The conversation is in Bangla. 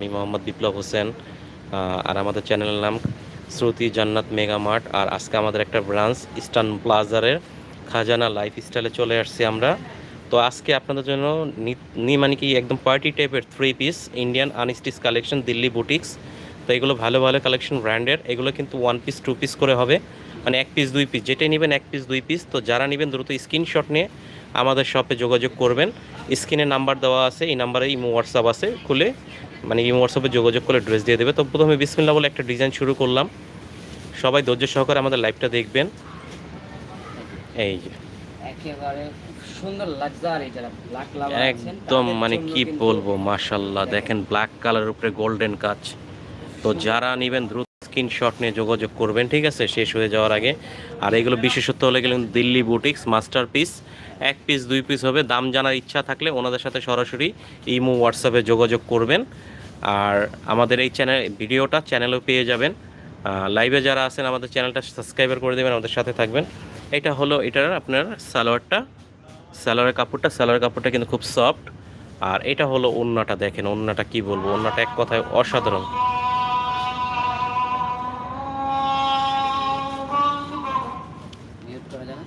আমি মোহাম্মদ বিপ্লব হোসেন আর আমাদের চ্যানেলের নাম শ্রুতি জান্নাত মেগা মার্ট। আর আজকে আমাদের একটা ব্রাঞ্চ, ইস্টার্ন প্লাজারের খাজানা লাইফ স্টাইলে চলে আসছি আমরা। তো আজকে আপনাদের জন্য নি- মানে কি একদম পার্টি টাইপের three piece Indian unstitch collection Delhi boutiques. তো এগুলো ভালো ভালো কালেকশন ব্র্যান্ডের এগুলো কিন্তু ওয়ান পিস টু পিস করে হবে। মানে এক পিস দুই পিস যেটাই নেবেন এক পিস দুই পিস তো যারা নেবেন দ্রুত স্ক্রিনশট নিয়ে আমাদের শপে যোগাযোগ করবেন। স্ক্রিনে নাম্বার দেওয়া আছে, এই নাম্বারে ইমো হোয়াটসঅ্যাপ আছে খুলে মানে ইমো হোয়াটসঅ্যাপে যোগাযোগ করে ড্রেস দিয়ে দেবে। তো প্রথমে বিসমিল্লা বলে একটা ডিজাইন শুরু করলাম। সবাই ধৈর্য সহকারে আমাদের লাইভটা দেখবেন। এই যে। একদম মানে কি বলব মাশাল্লাহ দেখেন ব্ল্যাক কালারের উপরে গোল্ডেন কাজ। তো যারা নেবেন দ্রুত স্ক্রিনশট নিয়ে যোগাযোগ করবেন ঠিক আছে? শেষ হয়ে যাওয়ার আগে। আর এগুলো বিশেষত্ব হলে গেলেন দিল্লি বুটিক্স মাস্টার পিস এক পিস দুই পিস হবে। দাম জানার ইচ্ছা থাকলে ওনাদের সাথে সরাসরি ইমো হোয়াটসঅ্যাপে যোগাযোগ করবেন। আর আমাদের এই চ্যানেল ভিডিওটা চ্যানেলেও পেয়ে যাবেন। লাইভে যারা আছেন, আমাদের চ্যানেলটা সাবস্ক্রাইবার করে দেবেন, আমাদের সাথে থাকবেন। এটা হলো, এটার আপনার সালোয়ারটা। সালোয়ারের কাপড়টা সালোয়ারের কাপড়টা কিন্তু খুব সফট আর এটা হলো ওন্নাটা, দেখেন ওন্নাটা কি বলব? ওন্নাটা এক কথায় অসাধারণ। না?